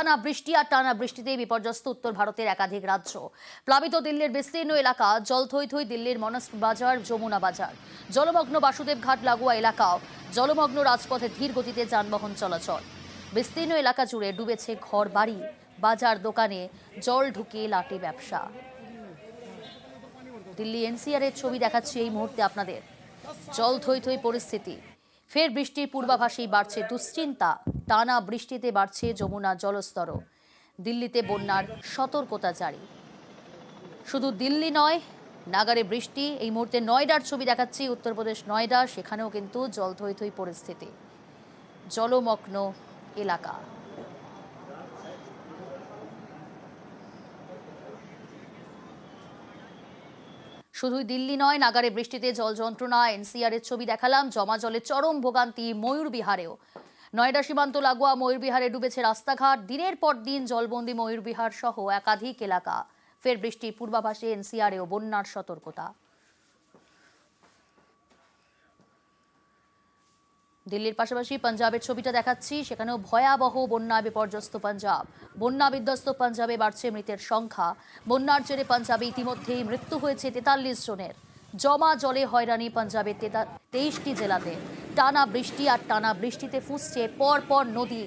টানা বৃষ্টি আর টানা বৃষ্টিতে বিপর্যস্ত উত্তর ভারতের একাধিক রাজ্য। প্লাবিত দিল্লির বিস্তীর্ণ এলাকা জল থই থই দিল্লির মনস বাজার, যমুনা বাজার। জলমগ্ন বাসুদেব ঘাট লাগোয়া এলাকাও জলমগ্ন রাজপথে ধীর গতিতে যানবাহন চলাচল। বিস্তীর্ণ এলাকা জুড়ে ডুবেছে ঘর বাড়ি বাজার দোকানে জল ঢুকে লাটে ব্যবসা। দিল্লি এনসিআর এর ছবি দেখাচ্ছি এই মুহূর্তে আপনাদের। জল থই থই পরিস্থিতি। ফের বৃষ্টির পূর্বাভাসেই বাড়ছে দুশ্চিন্তা। টানা বৃষ্টিতে বাড়ছে যমুনা জলস্তর দিল্লিতে বন্যার সতর্কতা জারি। শুধু দিল্লি নয়, নাগারে বৃষ্টি, এই মুহূর্তে নয়ডার ছবি দেখাচ্ছি। উত্তরপ্রদেশ নয়ডা, সেখানেও কিন্তু জল থই পরিস্থিতি। জলমগ্ন এলাকা। শুধুই দিল্লি নয়, নাগারে বৃষ্টিতে জল যন্ত্রণা, এনসিআর এর ছবি দেখালাম, জমা জলে চরম ভোগান্তি ময়ূরবিহারেও নয়ডা, সীমান্ত, লাগোয়া ময়ূরবিহারে ডুবেছে রাস্তাঘাট, দিনের পর দিন জলবন্দি ময়ূরবিহার সহ একাধিক এলাকা। ফের বৃষ্টির পূর্বাভাসে এনসিআরেও বন্যার সতর্কতা। দিল্লির পাশাপাশি পাঞ্জাবের ছবিটা দেখাচ্ছি, সেখানেও ভয়াবহ বন্যা বিপর্যস্ত পাঞ্জাব। বন্যা বিধ্বস্ত পাঞ্জাবে বাড়ছে মৃতের সংখ্যা। বন্যার জেরে পাঞ্জাবে ইতিমধ্যেই মৃত্যু হয়েছে তেতাল্লিশ জনের। জমা জলে হয়রানি পাঞ্জাবের তেইশটি জেলাতে। টানা বৃষ্টি আর টানা বৃষ্টিতে ফুসছে পর পর নদী।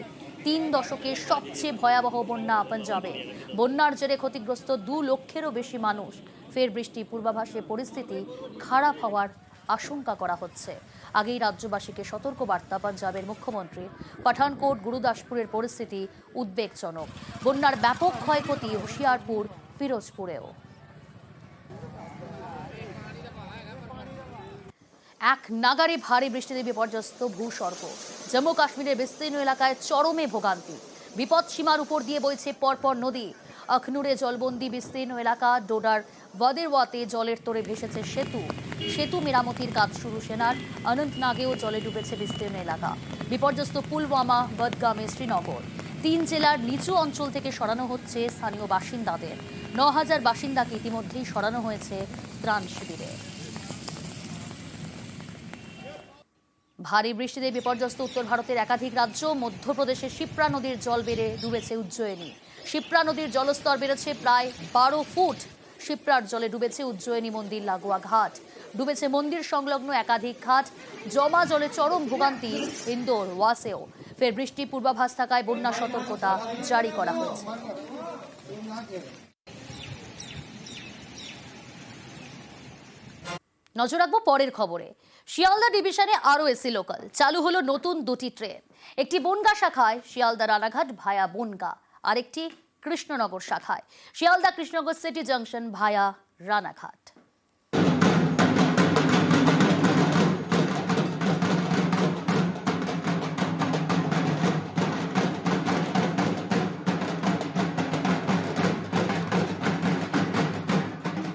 তিন দশকের সবচেয়ে ভয়াবহ বন্যা পাঞ্জাবে। বন্যার জেরে ক্ষতিগ্রস্ত দু লক্ষেরও বেশি মানুষ। ফের বৃষ্টি পূর্বাভাসে পরিস্থিতি খারাপ হওয়ার আশঙ্কা করা হচ্ছে। আগেই রাজ্যবাসীকে সতর্ক বার্তা পাঞ্জাবের মুখ্যমন্ত্রী পাঠানকোট, গুরুদাসপুরের পরিস্থিতি উদ্বেগজনক। বন্যার ব্যাপক ক্ষয়ক্ষতি হুশিয়ারপুর, ফিরোজপুরেও। এক নাগারে ভারী বৃষ্টিতে বিপর্যস্ত ভূস্বর্গ। জম্মু কাশ্মীরের বিস্তীর্ণ এলাকায় চরমে ভোগান্তি। বিপদ সীমার উপর দিয়ে বইছে পরপর নদী। আখনুরে জলবন্দি বিস্তীর্ণ এলাকা, ডোডার ওয়াদেরওয়াতে জলের তোরে ভেসেছে সেতু। সেতু মেরামতির কাজ শুরু সেনার। অনন্তনাগেও জলে ডুবেছে বিস্তীর্ণ এলাকা। বিপর্যস্ত পুলওয়ামা, বদগামে শ্রীনগর। তিন জেলার নিচু অঞ্চল থেকে সরানো হচ্ছে স্থানীয় বাসিন্দাদের। ন হাজার বাসিন্দাকে ইতিমধ্যেই সরানো হয়েছে ত্রাণ শিবিরে। ভারী বৃষ্টিতে বিপর্যস্ত উত্তর ভারতের একাধিক রাজ্য, মধ্যপ্রদেশের শিপ্রা নদীর জল বেড়ে ডুবেছে উজ্জয়িনী। শিপ্রা নদীর জলস্তর বেড়েছে প্রায় বারো ফুট। শিপ্রার জলে ডুবেছে উজ্জয়িনী মন্দির লাগোয়া ঘাট। ডুবেছে মন্দির সংলগ্ন একাধিক ঘাট। জমা জলে চরম ভোগান্তি ইন্দোর ওয়াসেও। ফের বৃষ্টি পূর্বাভাস থাকায় বন্যা সতর্কতা জারি করা হয়েছে। নজর রাখব পরের খবরে। শিয়ালদা ডিভিশনে আরও এসি লোকাল। চালু হলো নতুন দুটি ট্রেন। একটি বনগা শাখায় শিয়ালদা রানাঘাট ভায়া বনগা। আরেকটি কৃষ্ণনগর শাখায়। Sealdah Krishnanagar city junction via Ranaghat.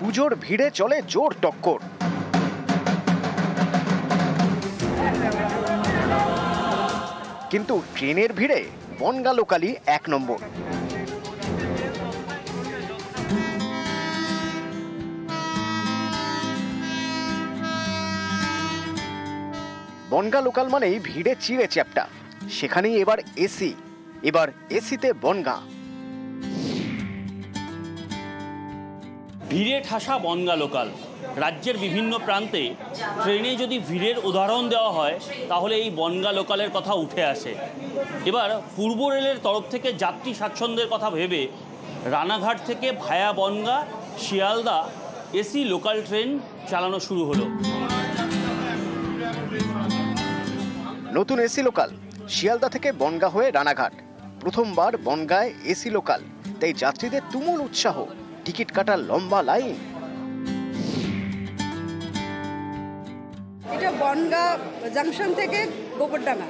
পুজোর ভিড়ে চলে জোর টক্কর। কিন্তু ট্রেনের ভিড়ে বনগা লোকালি এক নম্বর। বনগা লোকাল মানেই ভিড়ে চিড়ে চ্যাপটা। সেখানেই এবার এসি, এবার এসিতে বনগা। ভিড়ে ঠাসা বনগা লোকাল। রাজ্যের বিভিন্ন প্রান্তে ট্রেনে যদি ভিড়ের উদাহরণ দেওয়া হয়, তাহলে এই বনগা লোকালের কথা উঠে আসে। এবার পূর্ব রেলের তরফ থেকে যাত্রী স্বাচ্ছন্দ্যের কথা ভেবে রানাঘাট থেকে via Bongaon, Sealdah AC local train চালানো শুরু হলো। নতুন এসি লোকাল শিয়ালদা থেকে বনগা হয়ে রানাঘাট। প্রথমবার বনগায় এসি লোকাল তাই যাত্রীদের তুমুল উৎসাহ টিকিট কাটার লম্বা লাইন। এটা বনগা জাংশন থেকে গোবরডাঙ্গা।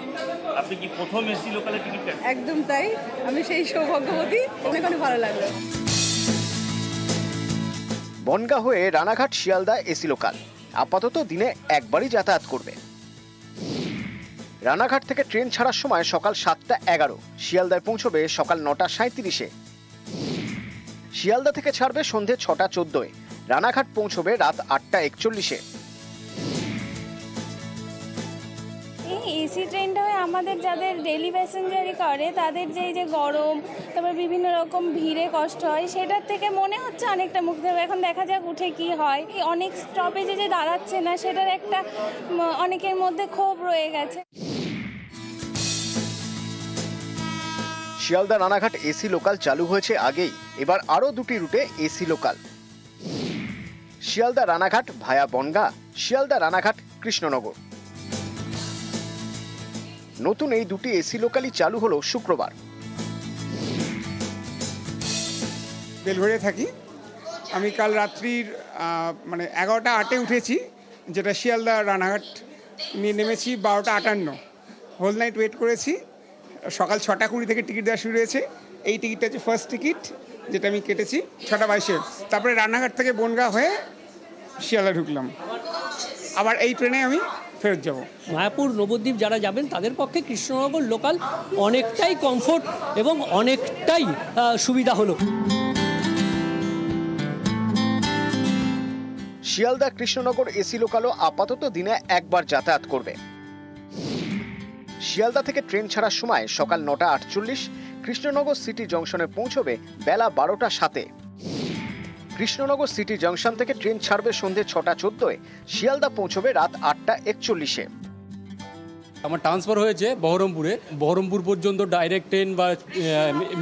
আপনি কি প্রথম এসি লোকালে টিকিট কাটেন? একদম তাই আমি সেই সৌভাগ্যবতী অনেক অনেক ভালো লাগল। বনগা হয়ে রানাঘাট শিয়ালদা এসি লোকাল আপাতত দিনে একবারই যাতায়াত করবে। রানাঘাট থেকে ট্রেন ছাড়ার সময় সকাল সাতটা এগারো, শিয়ালদায় পৌঁছবে সকাল নটা সাঁত্রিশে শিয়ালদা থেকে ছাড়বে সন্ধে ছটা চোদ্দোয়, রানাঘাট পৌঁছবে রাত আটটা একচল্লিশে। এই এসি ট্রেনটা হয়ে আমাদের যাদের ডেলি প্যাসেঞ্জারি করে, তাদের যে যে গরম, তারপর বিভিন্ন রকম ভিড়ে কষ্ট হয়, সেটার থেকে মনে হচ্ছে অনেকটা মুক্তি হবে। এখন দেখা যাক উঠে কি হয়। অনেক স্টপেজে যে দাঁড়াচ্ছে না, সেটার একটা অনেকের মধ্যে ক্ষোভ রয়ে গেছে। শিয়ালদা রানাঘাট এসি লোকাল চালু হয়েছে আগেই। এবার আরও দুটি রুটে AC local. Sealdah Ranaghat via Bongaon, Sealdah Ranaghat Krishnanagar. নতুন এই দুটি এসি লোকালই চালু হলো শুক্রবার। বেলঘড়িয়ে থাকি। আমি কাল রাত্রির মানে এগারোটা আটে উঠেছি, যেটা শিয়ালদা রানাঘাট নিয়ে নেমেছি, বারোটা আটান্ন। হোল নাইট ওয়েট করেছি সকাল ছটা কুড়ি থেকে টিকিট দেওয়া শুরু হয়েছে। এই টিকিটটা হচ্ছে ফার্স্ট টিকিট যেটা আমি কেটেছি ছটা বাইশে। তারপরে রান্নাঘাট থেকে বনগা হয়ে শিয়ালদা ঢুকলাম। আবার এই ট্রেনে আমি ফেরত যাব। মায়াপুর নবদ্বীপ যারা যাবেন তাদের পক্ষে কৃষ্ণনগর লোকাল অনেকটাই কমফোর্ট এবং অনেকটাই সুবিধা হলো। শিয়ালদা কৃষ্ণনগর এসি লোকালও আপাতত দিনে একবার যাতায়াত করবে। শিয়ালদা থেকে ট্রেন ছাড়ার সময় সকাল নটা আটচল্লিশ, কৃষ্ণনগর সিটি জংশনে পৌঁছবে বেলা বারোটা সাতে। কৃষ্ণনগর সিটি জংশন থেকে ট্রেন ছাড়বে সন্ধে ছটা চোদ্দোয়, শিয়ালদা পৌঁছবে রাত আটটা একচল্লিশে। আমার ট্রান্সফার হয়েছে বহরমপুরে। বহরমপুর পর্যন্ত ডাইরেক্ট ট্রেন বা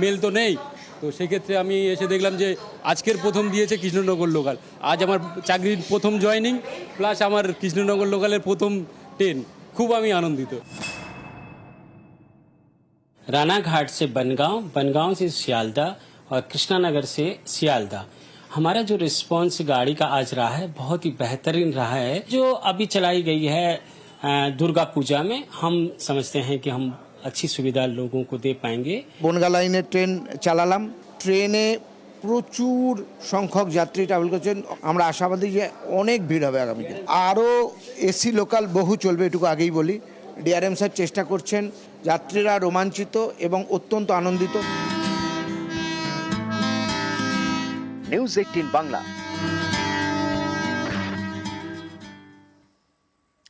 মেল তো নেই। তো সেক্ষেত্রে আমি এসে দেখলাম যে আজকের প্রথম দিয়েছে কৃষ্ণনগর লোকাল আজ আমার চাকরির প্রথম জয়েনিং প্লাস আমার কৃষ্ণনগর লোকালের প্রথম ট্রেন খুব আমি আনন্দিত। रानाघाट से बनगांव बनगांव से सियालदा और कृष्णानगर से सियालदा हमारा जो रिस्पांस गाड़ी का आज रहा है बहुत ही बेहतरीन रहा है जो अभी चलाई गई है अ, दुर्गा पूजा में हम समझते हैं कि हम अच्छी सुविधा लोगों को दे पाएंगे বনগা লাইনের ট্রেন চালালাম ট্রেনে প্রচুর সংখ্যক যাত্রী ট্রাভেল করছেন আমরা আশাবাদী যে অনেক ভিড় হবে আগামীতে আরও এসি লোকাল বহু চলবে এটুকু আগেই বলি ডিআরএম স্যার চেষ্টা করছেন যাত্রীরা রোমাঞ্চিত এবং অত্যন্ত আনন্দিত। News eighteen Bangla.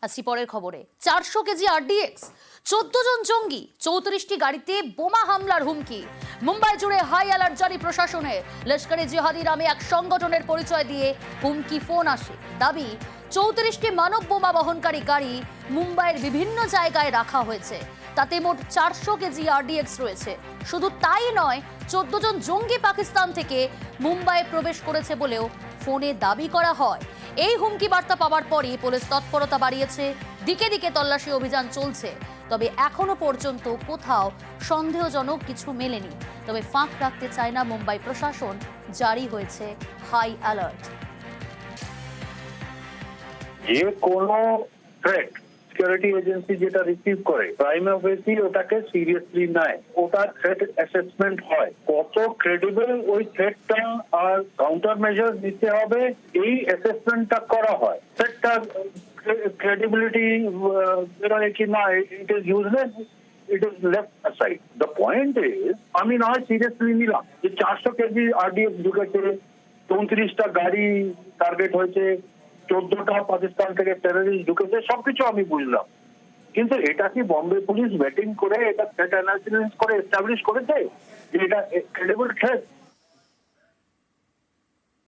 আসছি পরের খবরে। চারশো কেজি আরডিএক্স, চোদ্দ জন জঙ্গি, চৌত্রিশটি গাড়িতে বোমা হামলার হুমকি। মুম্বাই জুড়ে হাই অ্যালার্ট জারি প্রশাসনের লস্করে জিহাদি নামে এক সংগঠনের পরিচয় দিয়ে হুমকি ফোন আসে। দাবি, চৌত্রিশটি মানব বোমা বহনকারী গাড়ি মুম্বাইয়ের বিভিন্ন জায়গায় রাখা হয়েছে। তাতে মোট চারশো কেজি আরডিএক্স রয়েছে। শুধু তাই নয়, চোদ্দ জন জঙ্গি পাকিস্তান থেকে মুম্বাইয়ে প্রবেশ করেছে বলেও ফোনে দাবি করা হয়। এই হুমকি বার্তা পাওয়ার পরই পুলিশ তৎপরতা বাড়িয়েছে। দিকে দিকে তল্লাশি অভিযান চলছে। তবে এখনও পর্যন্ত কোথাও সন্দেহজনক কিছু মেলেনি। তবে ফাঁক রাখতে চায় না মুম্বাই প্রশাসন। জারি হয়েছে হাই অ্যালার্ট। যে কোনো থ্রেট সিকিউরিটি এজেন্সি যেটা রিসিভ করে প্রাইম অফিসি ওটাকে সিরিয়াসলি নেয়। ওটার থ্রেট অ্যাসেসমেন্ট হয়। কত ক্রেডিবল ওই থ্রেটটা আর কাউন্টার মেজার দিতে হবে, এই অ্যাসেসমেন্টটা করা হয়। থ্রেটটা ক্রেডিবিলিটি বেরোয় কি না it is useless it is left side the point is আমি না হয় সিরিয়াসলি নিলাম যে চারশো কেজি আরডিএফ ঢুকেছে, চৌত্রিশটা গাড়ি টার্গেট হয়েছে চোদ্দটা পাকিস্তান থেকে টেরোরিস্ট ঢুকেছে, সবকিছু আমি বুঝলাম। কিন্তু এটা কি বম্বে পুলিশ ব্যাটিং করে, এটা থ্রেট অ্যানালিসিস করে এস্টাবলিশ করেছে যে এটা ক্রেডিবল থ্রেট